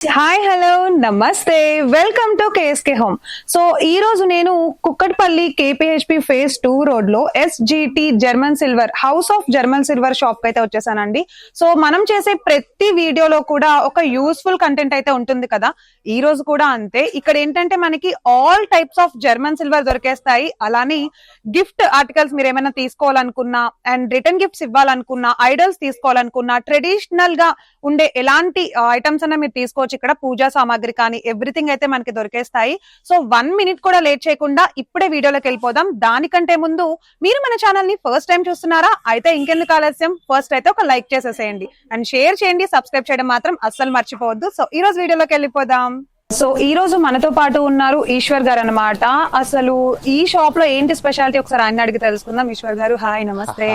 Hi hello నమస్తే. Welcome to KSK home so ఈ రోజు నేను కుక్కట్పల్లి కేపీహెచ్పి ఫేజ్ టూ రోడ్లో SGT German silver house of German silver షాప్కి అయితే వచ్చేసానండి. సో మనం చేసే ప్రతి వీడియోలో కూడా ఒక యూస్ఫుల్ కంటెంట్ అయితే ఉంటుంది కదా. ఈ రోజు కూడా అంతే. ఇక్కడ ఏంటంటే మనకి all types of German silver దొరికేస్తాయి. అలానే గిఫ్ట్ ఆర్టికల్స్ మీరు ఏమైనా తీసుకోవాలనుకున్నా అండ్ రిటర్న్ గిఫ్ట్స్ ఇవ్వాలనుకున్నా ఐడల్స్ తీసుకోవాలనుకున్నా ట్రెడిషనల్గా ఉండే ఎలాంటి ఐటమ్స్ అన్నా మీరు తీసుకోవచ్చు. ఇక్కడ పూజా సామాగ్రి కానీ ఎవ్రీథింగ్ అయితే మనకి దొరికేస్తాయి. సో వన్ మినిట్ కూడా లేట్ చేయకుండా ఇప్పుడే వీడియోలోకి వెళ్ళిపోదాం. దానికంటే ముందు మీరు మన ఛానల్ని ఫస్ట్ టైం చూస్తున్నారా? అయితే ఇంకెందుకు ఆలస్యం? ఫస్ట్ అయితే ఒక లైక్ చేసేసేయండి. అండ్ షేర్ చేయండి సబ్స్క్రైబ్ చేయడం మాత్రం అస్సలు మర్చిపోవద్దు. సో ఈ రోజు వీడియోలోకి వెళ్ళిపోదాం. సో ఈ రోజు మనతో పాటు ఉన్నారు ఈశ్వర్ గారు అన్నమాట. అసలు ఈ షాప్లో ఏంటి స్పెషాలిటీ ఒకసారి ఆయన అడిగి తెలుసుకుందాం. ఈశ్వర్ గారు హాయ్ నమస్తే.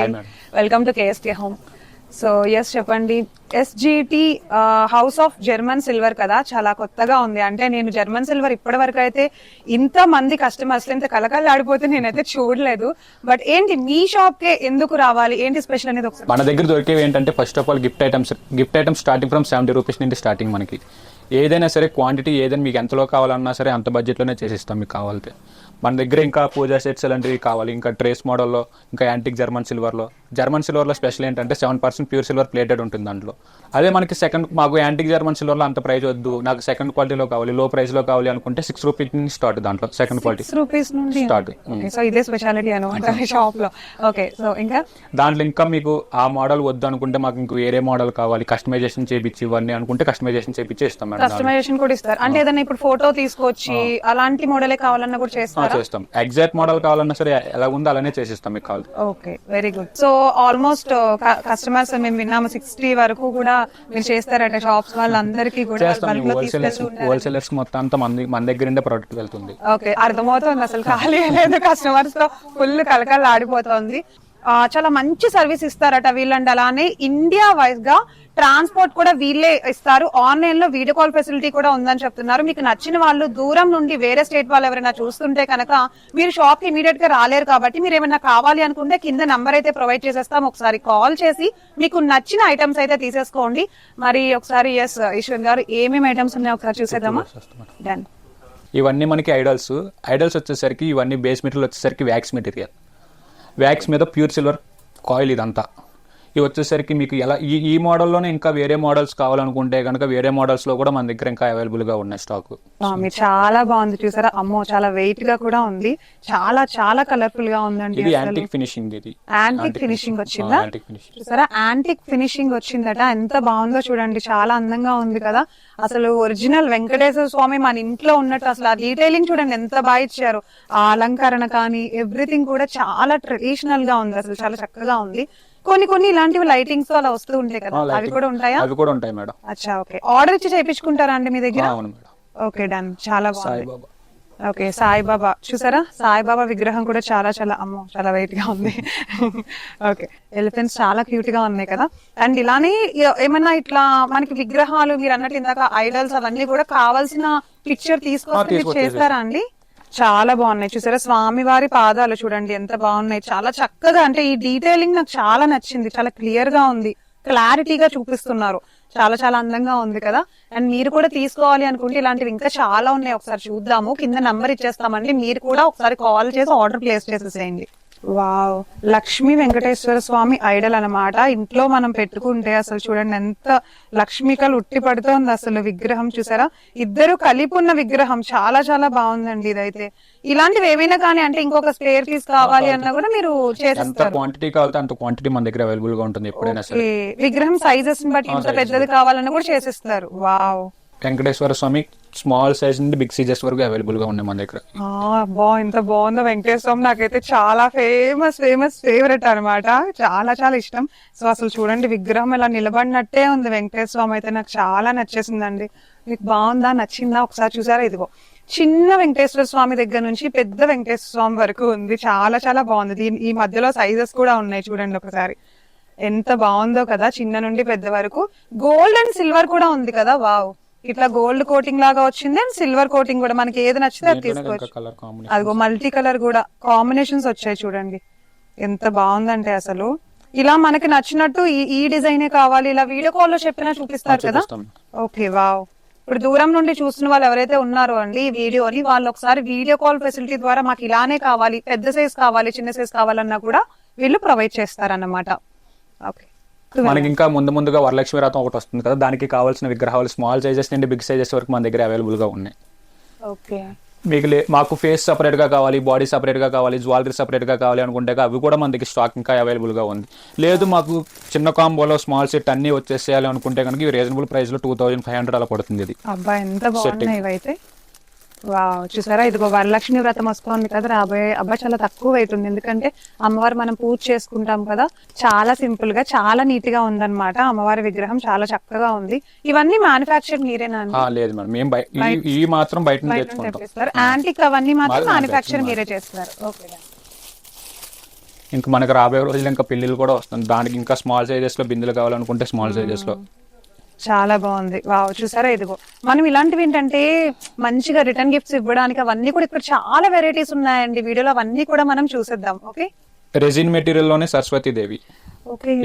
Welcome to KST home so yes చెప్పండి. SGT house of German silver కదా? చాలా కొత్తగా ఉంది. అంటే నేను జర్మన్ సిల్వర్ ఇప్పటి వరకు అయితే ఇంత మంది కస్టమర్స్ ఇంత కలకలాడిపోతే నేనైతే చూడలేదు. బట్ ఏంటి మీ షాప్ కే ఎందుకు రావాలి? ఏంటి స్పెషల్ అనేది ఒకసారి మన దగ్గర దొరికేవి ఏంటంటే first of all gift items gift items starting from seventy rupees నుండి స్టార్టింగ్ మనకి. ఏదైనా సరే క్వాంటిటీ ఏదైనా మీకు ఎంతలో కావాలన్నా సరే అంత బడ్జెట్లోనే చేసిస్తాం మీకు కావాలితే. మన దగ్గర ఇంకా పూజా సెట్స్ అలాంటివి కావాలి. ఇంకా ట్రేస్ మోడల్లో ఇంకా యాంటిక్ జర్మన్ సిల్వర్లో జర్మన్ సిల్వర్లో స్పెషల్ ఏంటంటే seven percent pure silver plated ఉంటుంది దాంట్లో అదే మనకి సెకండ్ మాకు యాంటిక్ జర్మన్ సిల్వర్లో అంత ప్రైస్ వద్దు. నాకు సెకండ్ క్వాలిటీలో కావాలి లో ప్రైస్లో కావాలి అనుకుంటే సిక్స్ రూపీస్ నుంచి స్టార్ట్ దాంట్లో సెకండ్ క్వాలిటీ రూపీస్ నుండి Start. సో ఇదే స్పెషాలిటీ అనమాట షాప్లో. ఓకే సో ఇంకా? దాంట్లో ఇంకా మీకు ఆ మోడల్ వద్దు అనుకుంటే మాకు ఇంక వేరే మోడల్ కావాలి. కస్టమైజేషన్ చేపించి ఇవన్నీ అనుకుంటే కస్టమైజేషన్ చేపించి ఇస్తాం మేడం. కస్టమైజేషన్ కూడా ఇస్తారు. అంటే ఏదైనా ఇప్పుడు ఫోటో తీసుకొచ్చి అలాంటి మోడలే కావాలన్నా కూడా చేస్తారా? చేస్తాం. ఎగ్జాక్ట్ మోడల్ కావాలన్నా సరే ఎలా ఉందో అలానే చేసిస్తాం మీకు కావాలి okay very good so almost customers మేము విన్నాము సిక్స్టీ వరకు కూడా మీరు చేస్తారట షాప్స్ వాళ్ళందరికీ కూడా చేస్తాం. హోల్సేలర్స్. హోల్సేలర్స్ మొత్తం అంతా మన మన దగ్గర ఉండే ప్రోడక్ట్ వెళ్తుంది. ఓకే అర్థమవుతుంది అసలు ఖాళీ లేదు. కస్టమర్స్తో ఫుల్ కలకల ఆడిపోతుంది చాలా మంచి సర్వీస్ ఇస్తారట వీళ్ళండి. అలానే ఇండియా వైజ్గా ట్రాన్స్పోర్ట్ కూడా వీళ్ళే ఇస్తారు. ఆన్లైన్లో వీడియో కాల్ ఫెసిలిటీ కూడా ఉందని చెప్తున్నారు. మీకు నచ్చిన వాళ్ళు దూరం నుండి వేరే స్టేట్ వాళ్ళు ఎవరైనా చూస్తుంటే కనుక మీరు షాప్కి ఇమీడియట్గా రాలేరు కాబట్టి మీరు ఏమైనా కావాలి అనుకుంటే కింద నంబర్ అయితే ప్రొవైడ్ చేసేస్తాం. ఒకసారి కాల్ చేసి మీకు నచ్చిన ఐటమ్స్ అయితే తీసేసుకోండి. మరి ఒకసారి ఎస్ ఈశ్వర్ గారు ఏమేమి ఐటమ్స్ ఉన్నాయో ఒకసారి చూసేద్దామా? డన్ ఇవన్నీ మనకి ఐడల్స్ ఐడల్స్ వచ్చేసరికి ఇవన్నీ బేస్ మెటీరియల్ వచ్చేసరికి వ్యాక్స్ మెటీరియల్ వ్యాక్స్ మీద ప్యూర్ సిల్వర్ కాయిల్ ఇదంతా. ఇవి వచ్చేసరికి మీకు ఎలా ఈ ఈ మోడల్లోనే ఇంకా వేరే మోడల్స్ కావాలనుకుంటే కనుక వేరే మోడల్స్లో కూడా మన దగ్గర ఇంకా అవైలబుల్గా ఉన్నాయి స్టాక్ చాలా బాగుంది చూసారా? అమ్మో చాలా వెయిట్గా కూడా ఉంది. చాలా చాలా కలర్ఫుల్గా ఉందండి ఇది యాంటిక్ ఫినిషింగ్ ఇది. యాంటిక్ ఫినిషింగ్ వచ్చిందా? చూసారా? యాంటిక్ ఫినిషింగ్ వచ్చిందట. ఎంత బాగుందో చూడండి. చాలా అందంగా ఉంది కదా. అసలు ఒరిజినల్ వెంకటేశ్వర స్వామి మన ఇంట్లో ఉన్నట్టు అసలు ఆ డీటెయిలింగ్ చూడండి. ఎంత బాగా ఇచ్చారు. ఆ అలంకరణ కానీ ఎవ్రీథింగ్ కూడా చాలా ట్రెడిషనల్గా ఉంది. అసలు చాలా చక్కగా ఉంది. కొన్ని కొన్ని ఇలాంటివి లైటింగ్స్ అలా వస్తూ ఉంటాయి కదా. అవి కూడా ఉంటాయా అవి కూడా ఉంటాయి మేడం. అచ్చా ఓకే. ఆర్డర్ ఇచ్చి చేయించుకుంటారా అండి మీ దగ్గర? అవును మేడం. ఓకే డన్ చాలా బాగుంది. సాయిబాబా. ఓకే సాయిబాబా. చూసారా? సాయిబాబా విగ్రహం కూడా చాలా చాలా అమ్మో చాలా వెయిట్గా ఉంది. ఓకే. ఎలిఫెంట్స్ చాలా క్యూట్గా ఉన్నాయి కదా. అండ్ ఇలానే ఏమన్నా ఇట్లా మనకి విగ్రహాలు మీరు అన్నట్టు ఇందాక ఐడల్స్ అవన్నీ కూడా కావాల్సిన పిక్చర్ మీరు తీసుకొచ్చేసి. చేస్తారా అండి? చాలా బాగున్నాయి. చూసారా? స్వామి వారి పాదాలు చూడండి ఎంత బాగున్నాయి. చాలా చక్కగా అంటే ఈ డీటెయిలింగ్ నాకు చాలా నచ్చింది. చాలా క్లియర్గా ఉంది. క్లారిటీగా చూపిస్తున్నారు. చాలా చాలా అందంగా ఉంది కదా. అండ్ మీరు కూడా తీసుకోవాలి అనుకుంటే ఇలాంటివి ఇంకా చాలా ఉన్నాయి. ఒకసారి చూద్దాము. కింద నంబర్ ఇచ్చేస్తామండి. మీరు కూడా ఒకసారి కాల్ చేసి ఆర్డర్ ప్లేస్ చేసేసేయండి. వావ్. లక్ష్మీ వెంకటేశ్వర స్వామి ఐడల్ అన్నమాట. ఇంట్లో మనం పెట్టుకుంటే అసలు చూడండి ఎంత లక్ష్మికలు ఉట్టి పడుతోంది అసలు విగ్రహం చూసారా? ఇద్దరు కలిపి ఉన్న విగ్రహం చాలా చాలా బాగుందండి ఇదైతే. ఇలాంటివి ఏమైనా కానీ అంటే ఇంకొక స్పేర్ పీస్ కావాలి అన్నా కూడా మీరు చేసేస్తారు. క్వాంటిటీ కావాలంటే అంత క్వాంటిటీ మన దగ్గర అవైలబుల్గా ఉంటుంది ఎప్పుడైనా సరే. విగ్రహం సైజెస్ బట్టి ఇంత పెద్దది కావాలన్నా కూడా చేసిస్తారు. Wow. Venkateswara Swamy small size నుండి బిగ్ సైజెస్ వరకు అవైలబుల్గా ఉన్నాయి మన దగ్గర. ఆ, బా ఎంత బాగుందో. వెంకటేశ్వర స్వామి నాకైతే చాలా ఫేమస్ ఫేమస్ ఫేవరెట్ అన్నమాట. చాలా చాలా ఇష్టం. సో అసలు చూడండి విగ్రహం ఇలా నిలబడినట్టే ఉంది వెంకటేశ్వర స్వామి అయితే. నాకు చాలా నచ్చేసిందండి. మీకు బాగుందా నచ్చిందా? ఒకసారి చూసారా? ఇదిగో. చిన్న వెంకటేశ్వర స్వామి దగ్గర నుంచి పెద్ద వెంకటేశ్వర స్వామి వరకు ఉంది. చాలా చాలా బాగుంది. దీని ఈ మధ్యలో సైజెస్ కూడా ఉన్నాయి చూడండి ఒకసారి. ఎంత బాగుందో కదా చిన్న నుండి పెద్ద వరకు. గోల్డ్ అండ్ సిల్వర్ కూడా ఉంది కదా వావ్ ఇట్లా గోల్డ్ కోటింగ్ లాగా వచ్చింది అండ్ సిల్వర్ కోటింగ్ కూడా. మనకి ఏది నచ్చితే అది తీసుకోవచ్చు. అదిగో మల్టీ కలర్ కూడా. కాంబినేషన్స్ వచ్చాయి చూడండి. ఎంత బాగుందంటే అసలు. ఇలా మనకి నచ్చినట్టు ఈ డిజైనే కావాలి? ఇలా వీడియో కాల్లో చెప్పినా చూపిస్తారు కదా? ఓకే వావ్ ఇప్పుడు దూరం నుండి చూస్తున్న వాళ్ళు ఎవరైతే ఉన్నారో అండి ఈ వీడియోని వాళ్ళు ఒకసారి వీడియో కాల్ ఫెసిలిటీ ద్వారా మాకు ఇలానే కావాలి పెద్ద సైజ్ కావాలి చిన్న సైజ్ కావాలన్నా కూడా వీళ్ళు ప్రొవైడ్ చేస్తారన్నమాట. ఓకే మనకి ఇంకా ముందు ముందుగా వరలక్ష్మి వ్రతం ఒకటి వస్తుంది కదా దానికి కావాల్సిన విగ్రహాలు స్మాల్ సైజెస్ నుండి బిగ్ సైజెస్ వరకు మన దగ్గర అవైలబుల్గా ఉన్నాయి. ఓకే. మీకు మాకు ఫేస్ సపరేట్గా కావాలి బాడీ సపరేట్గా కావాలి జ్యువెలరీ సపరేట్గా కావాలి అనుకుంటే అవి కూడా మన దగ్గర స్టాక్ ఇంకా అవైలబుల్గా ఉంది. లేదు మాకు చిన్న కాంబోలో స్మాల్ సెట్ అన్ని వచ్చేసేయాలి అనుకుంటే కనుక రీజనబుల్ ప్రైస్లో టూ థౌసండ్ ఫైవ్ హండ్రెడ్ అలా పడుతుంది ఇది. వావ్ చూసారా? ఇదిగో వరలక్ష్మి వ్రతం వస్తోంది కదా రాబోయే అబ్బా చాలా తక్కువ అవుతుంది ఎందుకంటే అమ్మవారు మనం పూజ చేసుకుంటాం కదా చాలా సింపుల్గా చాలా నీట్గా ఉందన్నమాట. అమ్మవారి విగ్రహం చాలా చక్కగా ఉంది. ఇవన్నీ మ్యానుఫాక్చర్ మీరేనా లేదు మేడం. ఈ- మాత్రం బయట తెప్పిస్తారు. యాంటిక్ అవన్నీ మాత్రం మ్యానుఫాక్చర్ మీరే చేస్తారు. ఓకే ఇంకా మనకు రాబోయే రోజులు ఇంకా పెళ్ళిళ్ళు కూడా వస్తుంది దానికి ఇంకా స్మాల్ సైజెస్లో బిందులు కావాలనుకుంటే స్మాల్ సైజెస్లో. చాలా బాగుంది. వావ్ చూసారా? ఇదిగో. మనం ఇలాంటివి ఏంటంటే మంచిగా రిటర్న్ గిఫ్ట్స్ ఇవ్వడానికి అవన్నీ కూడా ఇక్కడ చాలా వెరైటీస్ ఉన్నాయండి. వీడియోలో అవన్నీ కూడా మనం చూసేద్దాం. Okay? Resin మెటీరియల్లోనే Saraswati Devi. Okay.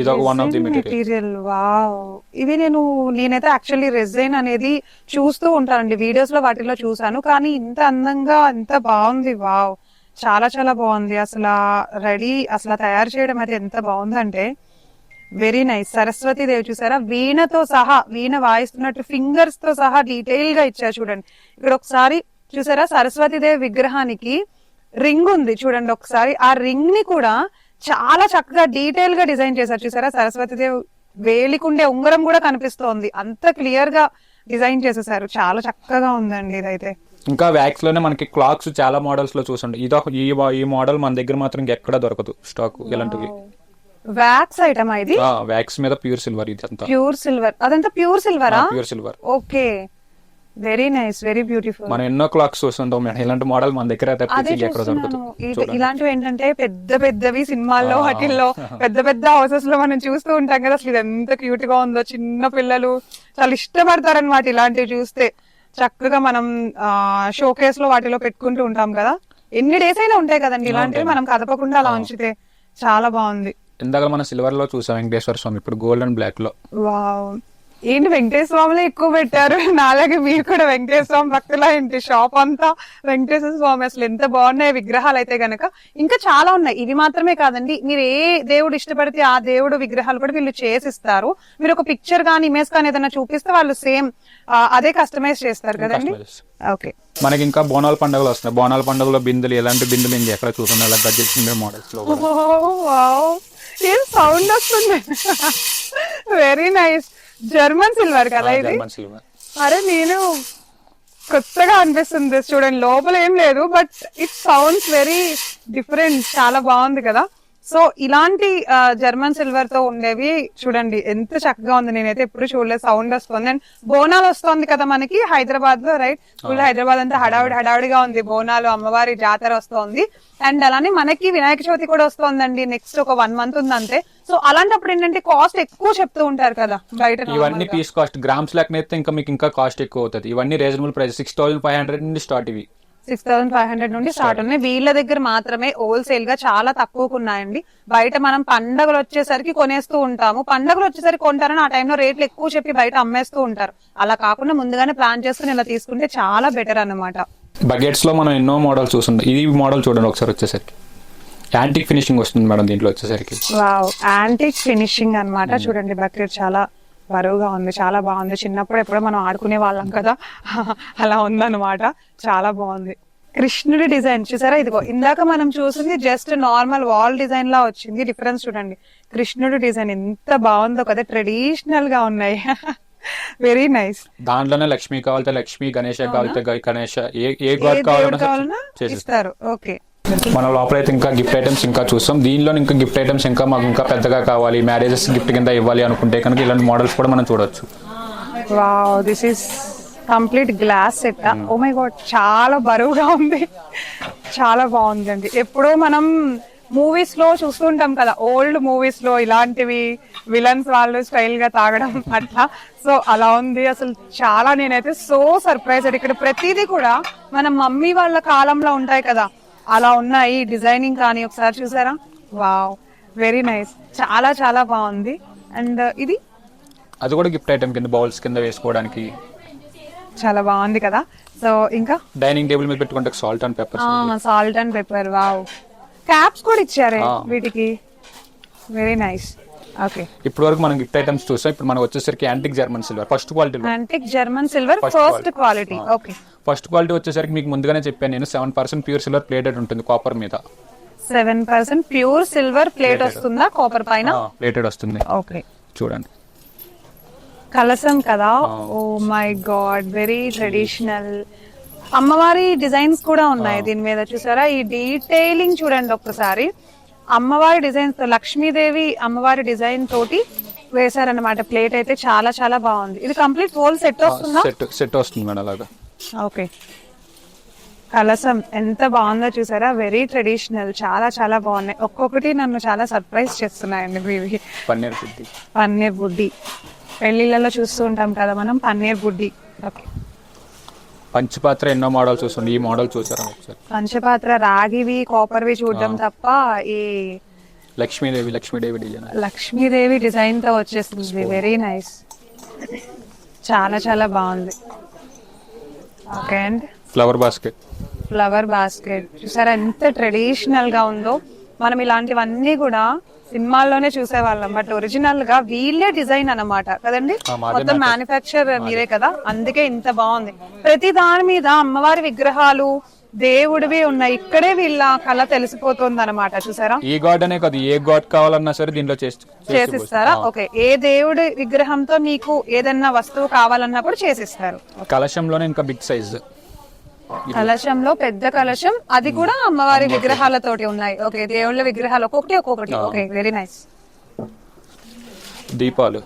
Material. Wow. ఇవి నేను నేనైతే యాక్చువల్లీ రెజైన్ అనేది చూస్తూ ఉంటానండి. వీడియోస్లో వాటిలో చూసాను కానీ ఇంత అందంగా ఇంత బాగుంది. వావ్. చాలా చాలా బాగుంది. అసలు రెడీ అసలు తయారు చేయడం అయితే ఎంత బాగుందంటే వెరీ నైస్ సరస్వతి దేవి చూసారా? వీణతో సహా వీణ వాయిస్తున్నట్టు ఫింగర్స్తో సహా డీటెయిల్గా ఇచ్చారు చూడండి. ఇక్కడ ఒకసారి చూసారా? సరస్వతి దేవి విగ్రహానికి రింగ్ ఉంది. చూడండి ఒకసారి. ఆ రింగ్ని కూడా చాలా చక్కగా డీటెయిల్గా డిజైన్ చేశారు. చూసారా? సరస్వతి దేవి వేలికుండే ఉంగరం కూడా కనిపిస్తోంది. అంత క్లియర్గా డిజైన్ చేసేసారు. చాలా చక్కగా ఉందండి ఇదైతే. ఇంకా వ్యాక్స్లోనే మనకి క్లాక్స్ చాలా మోడల్స్లో చూసండి. ఇదో ఈ ఈ మోడల్ మన దగ్గర మాత్రం ఎక్కడ దొరకదు. స్టాక్ ఇలాంటివి. వ్యాక్స్ ఐటమ్ ఇది? వ్యాక్స్ మీద ప్యూర్ సిల్వర్ ఇది అంతా. ప్యూర్ సిల్వర్ అదంతా pure సిల్వరా pure silver okay very nice very beautiful మనం ఎన్నో క్లాక్స్ చూస్తుంటాం మేడం. ఇలాంటి మోడల్ మన దగ్గర ఇలాంటివి ఏంటంటే పెద్ద పెద్దవి సినిమాల్లో వాటిల్లో పెద్ద పెద్ద హౌసెస్లో మనం చూస్తూ ఉంటాం కదా. అసలు ఇది ఎంత క్యూట్గా ఉందో. చిన్న పిల్లలు చాలా ఇష్టపడతారు అనమాట ఇలాంటివి చూస్తే. చక్కగా మనం షోకేస్లో వాటిలో పెట్టుకుంటూ ఉంటాం కదా. ఎన్ని డేస్ అయినా ఉంటాయి కదండి ఇలాంటివి. మనం కదపకుండా అలా ఉంచితే చాలా బాగుంది. ఇందాక మనం సిల్వర్లో చూసాం వెంకటేశ్వర స్వామి ఇప్పుడు గోల్డ్ అండ్ బ్లాక్లో వావ్. ఏంటి వెంకటేశ్వర స్వామిలో ఎక్కువ పెట్టారు? నాలాగే మీరు కూడా వెంకటేశ్వర స్వామి భక్తులా ఏంటి? షాప్ అంతా వెంకటేశ్వర స్వామి అసలు ఎంత బాగున్నాయి విగ్రహాలు అయితే గనక. ఇంకా చాలా ఉన్నాయి. ఇవి మాత్రమే కాదండి మీరు ఏ దేవుడు ఇష్టపడితే ఆ దేవుడు విగ్రహాలు కూడా వీళ్ళు చేసిస్తారు. మీరు ఒక పిక్చర్ కానీ ఇమేజ్ కానీ ఏదైనా చూపిస్తే వాళ్ళు సేమ్ అదే కస్టమైజ్ చేస్తారు కదండి? Customize. ఓకే మనకి ఇంకా బోనాల పండుగలు వస్తున్నాయి. బోనాల పండుగలో బిందులు ఎలాంటి బిందులు ఇంకా ఎక్కడ చూస్తున్నాం. అలా మోడల్స్లో. ఏం సౌండ్ వస్తుంది. వెరీ నైస్ జర్మన్ సిల్వర్ కదా ఇది? జర్మన్ సిల్వర్ అరే నేను కొత్తగా అనిపిస్తుంది చూడండి. లోపల ఏం లేదు but it sounds very different చాలా బాగుంది కదా. సో ఇలాంటి జర్మన్ సిల్వర్తో ఉండేవి చూడండి ఎంత చక్కగా ఉంది. నేనైతే ఎప్పుడు చూడలేదు. సౌండ్ వస్తుంది. అండ్ బోనాలు వస్తుంది కదా మనకి హైదరాబాద్లో రైట్ ఫుల్ హైదరాబాద్ అంతా హడావిడి హడావిడిగా ఉంది. బోనాలు అమ్మవారి జాతర వస్తోంది. అండ్ అలానే మనకి వినాయక చవితి కూడా వస్తోందండి. నెక్స్ట్ ఒక వన్ మంత్ ఉంది అంతే సో అలాంటప్పుడు ఏంటంటే కాస్ట్ ఎక్కువ చెప్తూ ఉంటారు కదా బయట ఇవన్నీ పీస్ కాస్ట్ గ్రామ్స్ లెక్కనైతే ఇంకా మీకు ఇంకా కాస్ట్ ఎక్కువ అవుతుంది. ఇవన్నీ reasonable price six thousand five hundred నుండి స్టార్ట్ ఇవి. సిక్స్ థౌసండ్ ఫైవ్ హండ్రెడ్ నుండి స్టార్ట్ ఉన్నాయి. వీళ్ళ దగ్గర మాత్రమే హోల్సేల్గా చాలా తక్కువకు ఉన్నాయండి. బయట మనం పండగలు వచ్చేసరికి కొనేస్తూ ఉంటాము. పండగలు వచ్చేసరికి కొంటారని ఆ టైంలో రేట్లు ఎక్కువ చెప్పి బయట అమ్మేస్తూ ఉంటారు. అలా కాకుండా ముందుగానే ప్లాన్ చేసుకుని ఇలా తీసుకుంటే చాలా బెటర్ అన్నమాట. బకెట్స్లో మనం ఎన్నో మోడల్స్ చూస్తుంటాం. ఇది మోడల్ చూడండి ఒకసారి వచ్చేసరికి. యాంటిక్ ఫినిషింగ్ వస్తుంది మేడం దీంట్లో వచ్చేసరికి. వావ్ యాంటిక్ ఫినిషింగ్ అన్నమాట. చూడండి బకెట్ చాలా బరువుగా ఉంది. చాలా బాగుంది. చిన్నప్పుడు ఎప్పుడో మనం ఆడుకునే వాళ్ళం కదా. అలా ఉందన్నమాట. చాలా బాగుంది. కృష్ణుడి డిజైన్ చూసారా? ఇదిగో ఇందాక మనం చూసింది జస్ట్ నార్మల్ వాల్ డిజైన్ లా వచ్చింది. డిఫరెన్స్ చూడండి. కృష్ణుడి డిజైన్ ఎంత బాగుందో కదా. ట్రెడిషనల్గా ఉన్నాయి. Very nice. దాంట్లోనే లక్ష్మి కావాలితే లక్ష్మి గణేష కావాలితే గ- గణేష ఏ ఏ గాడ్ కావాలన్నా ఇస్తారు. ఓకే. మన లోపల అయితే ఇంకా గిఫ్ట్ ఐటమ్స్ ఇంకా చూస్తాం. దీనిలో ఇంకా గిఫ్ట్ ఐటమ్స్ ఇంకా మాకు ఇంకా పెద్దగా కావాలి. మ్యారేజెస్ గిఫ్ట్ కింద ఇవ్వాలి అనుకుంటే కనుక ఇలాంటి మోడల్స్ కూడా మనం చూడొచ్చు. Wow this is complete glass set oh my god చాలా బరువుగా ఉంది. చాలా బాగుందండి. ఎప్పుడో మనం మూవీస్లో చూస్తుంటాం కదా ఓల్డ్ మూవీస్లో ఇలాంటివి విలన్స్ వాళ్ళు స్టైల్గా తాగడం అట్లా. సో అలా ఉంది అసలు చాలా. నేనైతే సో సర్ప్రైజ్ ఇక్కడ ప్రతిదీ కూడా మన మమ్మీ వాళ్ళ కాలంలో ఉంటాయి కదా అలా ఉన్నాయి. డిజైనింగ్ కానీ ఒకసారి చూసారా? వావ్! Very nice. చాలా చాలా బాగుంది. అండ్ ఇది? అది కూడా గిఫ్ట్ ఐటమ్ కింద బౌల్స్ కింద వేసుకోవడానికి. చాలా బాగుంది కదా. సో ఇంకా? డైనింగ్ టేబుల్ మీద పెట్టుకుంటే salt and pepper salt and pepper. Wow! Caps కూడా ఇచ్చారే. వీటికి. Very nice. ఇప్పుడు వరకు మనం గిఫ్ట్ ఐటమ్స్ చూసాం. ఇప్పుడు మనకు వచ్చేసరికి యాంటిక్ జర్మన్ సిల్వర్ ఫస్ట్ క్వాలిటీలో antique German silver first. Quality okay first quality వచ్చేసరికి మీకు ముందుగానే చెప్పాను నేను. Seven percent pure silver plated ఉంటుంది కాపర్ మీద. Seven percent pure silver plate వస్తుందా కాపర్ పైన? ప్లేటెడ్ వస్తుంది. ఓకే చూడండి. కలసం కదా? Oh my god very traditional అమ్మవారి డిజైన్స్ కూడా ఉన్నాయి దీని మీద చూసారా? ఈ డీటెయిలింగ్ చూడండి ఒక్కసారి అమ్మవారి డిజైన్ లక్ష్మీదేవి అమ్మవారి డిజైన్ తోటి వేశారన్నమాట. ప్లేట్ అయితే చాలా చాలా బాగుంది. ఇది కంప్లీట్ హోల్ సెట్ వస్తుందా? సెట్ సెట్ వస్తుంది మేడం అలాగా. ఓకే. కలసం ఎంత బాగుందో చూసారా? వెరీ ట్రెడిషనల్ చాలా చాలా బాగున్నాయి. ఒక్కొక్కటి నన్ను చాలా సర్ప్రైజ్ చేస్తున్నాయండి ఇవి. పన్నీర్ సిద్ధి పన్నీర్ బుడ్డి. పెళ్ళిళ్ళలో చూస్తూ ఉంటాం కదా మనం పన్నీర్ బుడ్డి. ఓకే. పంచపాత్ర ఎన్నో మోడల్ చూస్తుంది ఈ మోడల్ చూసారా ఒకసారి? పంచపాత్ర రాగివి కాపర్వి చూడడం తప్ప ఈ లక్ష్మీదేవి లక్ష్మీదేవి డిజైన్ లక్ష్మీదేవి డిజైన్తో వచ్చేస్తుంది వెరీ నైస్ చాలా చాలా బాగుంది. Okay and. Flower basket flower basket చూసారా ఎంత ట్రెడిషనల్గా ఉందో? మనం ఇలాంటివన్నీ కూడా సినిమాల్లోనే చూసేవాళ్ళం. బట్ ఒరిజినల్గా వీళ్ళే డిజైన్ అన్నమాట. కదండి? మొత్తం మ్యానుఫ్యాక్చర్ మీరే కదా. అందుకే ఇంత బాగుంది. ప్రతి దాని మీద అమ్మవారి విగ్రహాలు దేవుడివి ఉన్నాయి. ఇక్కడే వీళ్ళ కళ తెలిసిపోతుంది అనమాట చూసారా? ఈ గాడ్ అనే కాదు. ఏ గాడ్ కావాలన్నా సరే దీంట్లో చేసి చేసి చేసిస్తారా? ఓకే. ఏ దేవుడి విగ్రహంతో మీకు ఏదన్నా వస్తువు కావాలన్నప్పుడు చేసిస్తారు. కలశంలోనే ఇంకా బిగ్ సైజ్ కలశంలో పెద్ద కలశం. అది కూడా అమ్మవారి విగ్రహాలతోటి ఉన్నాయి. ఓకే దేవుళ్ళ విగ్రహాలు ఒక్కొక్కటి. ఒక్కొక్కటి ఓకే వెరీ నైస్ దీపాలు.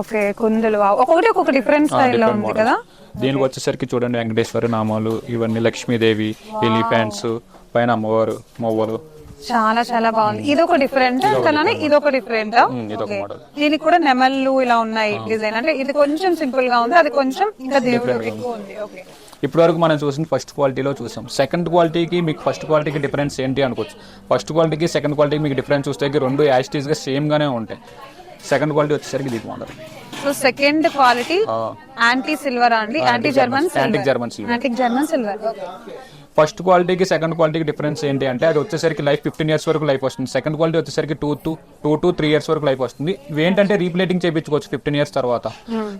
ఓకే కుందులు. వావ్. ఒక్కొక్కటి ఒక్కొక్క డిఫరెంట్ స్టైల్లో ఉంది కదా? దీనికి వచ్చేసరికి చూడండి వెంకటేశ్వర నామాలు ఇవన్నీ లక్ష్మీదేవి ఎలిఫెంట్స్ పైన అమ్మవారు మొవ్వలు. చాలా చాలా బాగుంది. ఇది ఒక డిఫరెంట్ అలానే ఇది ఒక డిఫరెంట్ దీనికి కూడా నెమళ్ళు ఇలా ఉన్నాయి డిజైన్. అంటే ఇది కొంచెం సింపుల్గా ఉంది. అది కొంచెం ఇంకా దేవుడు ఎక్కువ ఉంది. ఓకే ఇప్పటి వరకు మనం చూసిన ఫస్ట్ క్వాలిటీలో చూసాం. సెకండ్ క్వాలిటీకి మీకు ఫస్ట్ క్వాలిటీకి డిఫరెన్స్ ఏంటి అనుకోవచ్చు. ఫస్ట్ క్వాలిటీకి సెకండ్ క్వాలిటీకి మీకు డిఫరెన్స్ చూస్తే రెండు యాస్టీస్గా సేమ్ గానే ఉంటాయి. సెకండ్ క్వాలిటీ వచ్చేసరికి ఇది model so second quality anti silver అండి anti German antique German silver antique German silver first క్వాలిటీకి సెకండ్ క్వాలిటీకి డిఫరెన్స్ ఏంటి అంటే అది వచ్చేసరికి లైఫ్ ఫిఫ్టీన్ ఇయర్స్ వరకు లైఫ్ వస్తుంది. సెకండ్ క్వాలిటీ వచ్చేసరికి two two two to three years వరకు లైఫ్ వస్తుంది. ఏంటంటే రీప్లేటింగ్ చేయించుకోవచ్చు ఫిఫ్టీన్ ఇయర్స్ తర్వాత.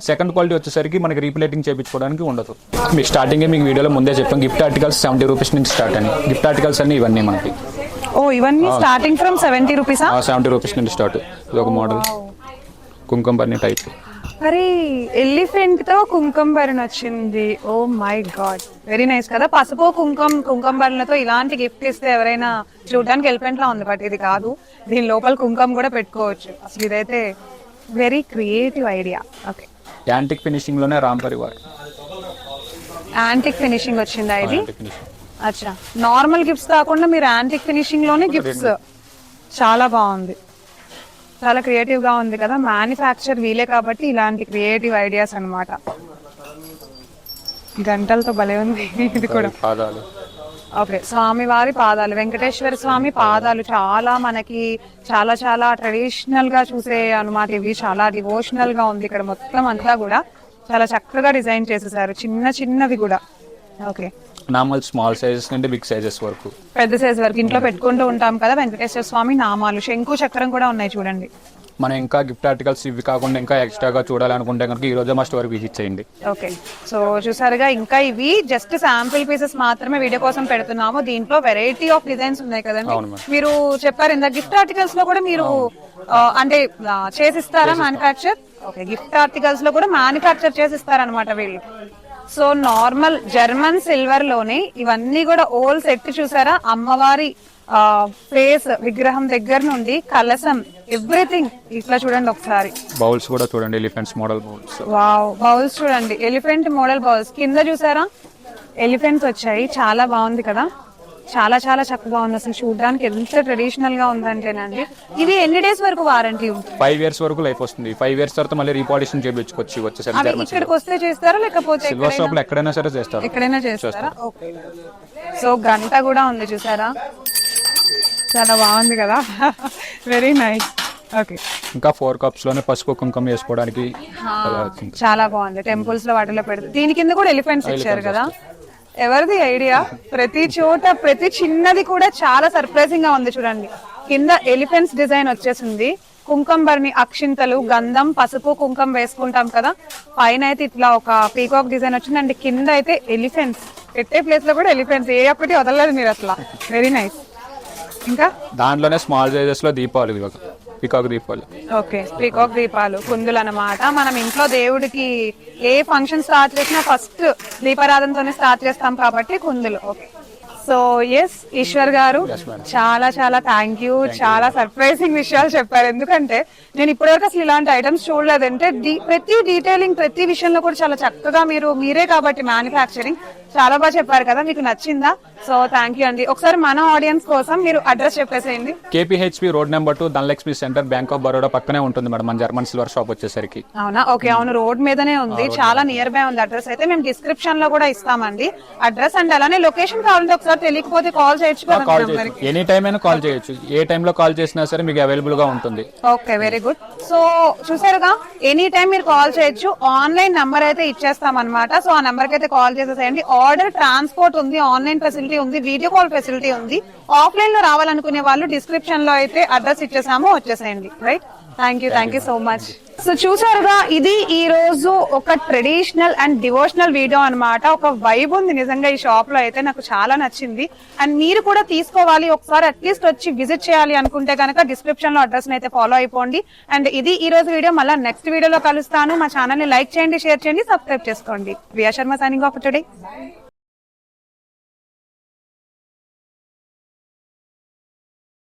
సెకండ్ క్వాలిటీ వచ్చేసరికి మనకి రీప్లేటింగ్ చేయించుకోవడానికి ఉండదు. మీకు స్టార్టింగ్ మీకు వీడియోలో ముందే చెప్పాం గిఫ్ట్ ఆర్టికల్స్ సెవెంటీ రూపీస్ నుంచి స్టార్ట్ అని. గిఫ్ట్ ఆర్టికల్స్ అన్ని ఇవన్నీ మనకి. ఓ ఇవన్నీ స్టార్టింగ్ ఫ్రమ్ సెవెంటీ రూపీసా సెవెంటీ రూపీస్ నుంచి స్టార్ట్. ఇది ఒక మోడల్. కుంకుమ పన్నీ టైప్. అరే ఎలిఫెంట్తో కుంకుమ భరణ వచ్చింది. Oh my god. Very nice కదా. పసుపు కుంకుమ కుంకుమ భరణతో ఇలాంటి గిఫ్ట్ ఇస్తే ఎవరైనా చూడడానికి ఎలిఫెంట్ లా ఉంది బట్ ఇది కాదు. దీని లోపల కుంకుమ కూడా పెట్టుకోవచ్చు. అసలు ఇదైతే very creative idea okay antique ఫినిషింగ్లోనే Ram Parivar. Antique finishing వచ్చిందా ఇది? అచ్చా. నార్మల్ గిఫ్ట్స్ కాకుండా మీరు యాంటిక్ ఫినిషింగ్లోనే గిఫ్ట్స్ చాలా బాగుంది. చాలా క్రియేటివ్గా ఉంది కదా. మ్యానుఫ్యాక్చర్ వీలే కాబట్టి ఇలాంటి క్రియేటివ్ ఐడియాస్ అన్నమాట. గంటలతో భలే ఉంది. ఇది కూడా. పాదాలు. ఓకే. స్వామి వారి పాదాలు. వెంకటేశ్వర స్వామి పాదాలు చాలా మనకి చాలా చాలా ట్రెడిషనల్గా చూసే అనమాట ఇవి చాలా డివోషనల్గా ఉంది ఇక్కడ మొత్తం అంతా కూడా. చాలా చక్కగా డిజైన్ చేసేసారు. చిన్న చిన్నవి కూడా. ఓకే. నార్మల్ స్మాల్ సైజెస్ నుండి బిగ్ సైజెస్ వరకు. పెద్ద సైజ్ వరకు ఇంట్లో పెట్టుకుంటూ ఉంటాం కదా వెంకటేశ్వర స్వామి నామాలు. శంకు చక్రం కూడా ఉన్నాయి చూడండి. మనం ఇంకా గిఫ్ట్ ఆర్టికల్స్ ఇవి కాకుండా ఇంకా ఎక్స్ట్రాగా చూడాలనుకుంటే కనుక ఈ రోజే మా స్టోర్ విజిట్ చేయండి. ఓకే. సో చూసారుగా ఇంకా ఇవి జస్ట్ శాంపిల్ పీసెస్ మాత్రమే వీడియో కోసం పెడుతున్నాము. దీంట్లో వెరైటీ ఆఫ్ డిజైన్స్ ఉన్నాయి కదండి. అవును మేడం. మీరు చెప్పారు ఇంత గిఫ్ట్ ఆర్టికల్స్లో కూడా మీరు ఆ, అంటే ఆ, చేసిస్తారా మ్యానుఫ్యాక్చర్ ఓకే గిఫ్ట్ ఆర్టికల్స్లో కూడా మ్యానుఫ్యాక్చర్ చేసిస్తారనమాట వీళ్ళు. సో నార్మల్ జర్మన్ సిల్వర్లోనే ఇవన్నీ కూడా ఓల్ సెట్ చూసారా? అమ్మవారి ఫేస్ విగ్రహం దగ్గర నుండి కలసం ఎవ్రీథింగ్ ఇట్లా చూడండి ఒకసారి. బౌల్స్ కూడా చూడండి elephants model bowls. Wow bowls చూడండి. Elephant model bowls. కింద చూసారా? ఎలిఫెంట్స్ వచ్చాయి. చాలా బాగుంది కదా? చాలా చాలా చక్కగా ఉంది. అసలు చూడడానికి ఎంత ట్రెడిషనల్గా ఉందంటేనండి. ఇది ఎన్ని డేస్ వరకు వారంటీ ఉంటుంది? ఫైవ్ ఇయర్స్ వరకు లైఫ్ వస్తుంది. ఫైవ్ ఇయర్స్ తర్వాత మళ్ళీ రీపాలిషన్ చేయించుకోవచ్చు వచ్చేసరికి అవి ఇక్కడికి వస్తే చేస్తారా లేకపోతే సిల్వర్ షాప్లో ఎక్కడైనా సరే చేస్తారు. ఎక్కడైనా చేస్తారా? ఓకే సో గంట కూడా ఉంది చూసారా? చాలా బాగుంది కదా. వెరీ నైస్ ఓకే ఇంకా ఫోర్ కప్స్లోనే పసుపు కుంకుమ వేసుకోవడానికి చాలా బాగుంది. టెంపుల్స్లో వాటిలో పెడితే దీని కింద కూడా ఎలిఫెంట్స్ ఇచ్చారు కదా. ఎవరిది ఐడియా? ప్రతి చోట ప్రతి చిన్నది కూడా చాలా సర్ప్రైజింగ్గా ఉంది చూడండి. కింద ఎలిఫెంట్స్ డిజైన్ వచ్చేసింది. కుంకంబర్ని అక్షింతలు గంధం పసుపు కుంకం వేసుకుంటాం కదా. పైన అయితే ఇట్లా ఒక పీకాక్ డిజైన్ వచ్చింది. కింద అయితే ఎలిఫెంట్స్ పెట్టే ప్లేస్లో కూడా ఎలిఫెంట్స్ ఏ ఒక్కటి వదలలేదు మీరు అసలు వెరీ నైస్ ఇంకా? దాంట్లోనే స్మాల్ సైజెస్లో దీపావళి పికాక్ దీపాలు. ఓకే పీకాక్ దీపాలు కుందులు అన్నమాట. మనం ఇంట్లో దేవుడికి ఏ ఫంక్షన్ స్టార్ట్ చేసినా ఫస్ట్ దీపారాధనతోనే స్టార్ట్ చేస్తాం కాబట్టి కుందులు. ఓకే. సో ఎస్ ఈశ్వర్ గారు చాలా చాలా థ్యాంక్ యూ చాలా సర్ప్రైజింగ్ విషయాలు చెప్పారు. ఎందుకంటే నేను ఇప్పటివరకు అసలు ఇలాంటి ఐటమ్స్ చూడలేదంటే ప్రతి డీటెయిలింగ్ ప్రతి విషయంలో కూడా చాలా చక్కగా మీరు మీరే కాబట్టి మ్యానుఫ్యాక్చరింగ్ చాలా బాగా చెప్పారు కదా మీకు నచ్చిందా? సో థ్యాంక్ యూ అండి. ఒకసారి మన ఆడియన్స్ కోసం మీరు అడ్రస్ చెప్పేసేయండి. KPHB road number two Dhanalakshmi centre bank of Baroda పక్కనే ఉంటుంది మేడం మన జర్మన్ సిల్వర్ షాప్ వచ్చేసరికి. అవునా? ఓకే అవును రోడ్ మీదనే ఉంది. చాలా నియర్ బై ఉంది అడ్రస్ అయితే మేము డిస్క్రిప్షన్లో కూడా ఇస్తామండి. అడ్రస్ అండ్ అలానే లొకేషన్ కావాలంటే ఒకసారి తెలియకపోతే కాల్ చేయొచ్చు. కాల్ ఎనీ టైం అయినా కాల్ చేయొచ్చు. ఏ టైంలో కాల్ చేసినా సరే మీకు అవైలబుల్గా ఉంటుంది. Okay very good. సో చూసారుగా ఎనీ టైం మీరు కాల్ చేయొచ్చు. ఆన్లైన్ నంబర్ అయితే ఇచ్చేస్తాం అనమాట సో ఆ నంబర్ అయితే కాల్ చేసేసేయండి. ఆర్డర్ ట్రాన్స్పోర్ట్ ఉంది ఆన్లైన్ ఫెసిలిటీ ఉంది వీడియో కాల్ ఫెసిలిటీ ఉంది. ఆఫ్లైన్లో రావాలనుకునే వాళ్ళు డిస్క్రిప్షన్లో అయితే అడ్రస్ ఇచ్చేసాము వచ్చేసేయండి. Right? Thank you thank you so much so చూసారుగా ఇది ఈ రోజు ఒక ట్రెడిషనల్ అండ్ డివోషనల్ వీడియో అన్నమాట. ఒక వైబ్ ఉంది నిజంగా ఈ షాప్లో అయితే నాకు చాలా నచ్చింది. అండ్ మీరు కూడా తీసుకోవాలి ఒకసారి అట్లీస్ట్ వచ్చి విజిట్ చేయాలి అనుకుంటే కనుక డిస్క్రిప్షన్లో అడ్రస్ అయితే ఫాలో అయిపోండి. అండ్ ఇది ఈ రోజు వీడియో మళ్ళీ నెక్స్ట్ వీడియోలో కలుస్తాను. మా ఛానల్ని లైక్ చేయండి షేర్ చేయండి సబ్స్క్రైబ్ చేసుకోండి. వియా శర్మ సైనింగ్ ఆఫ్ టుడే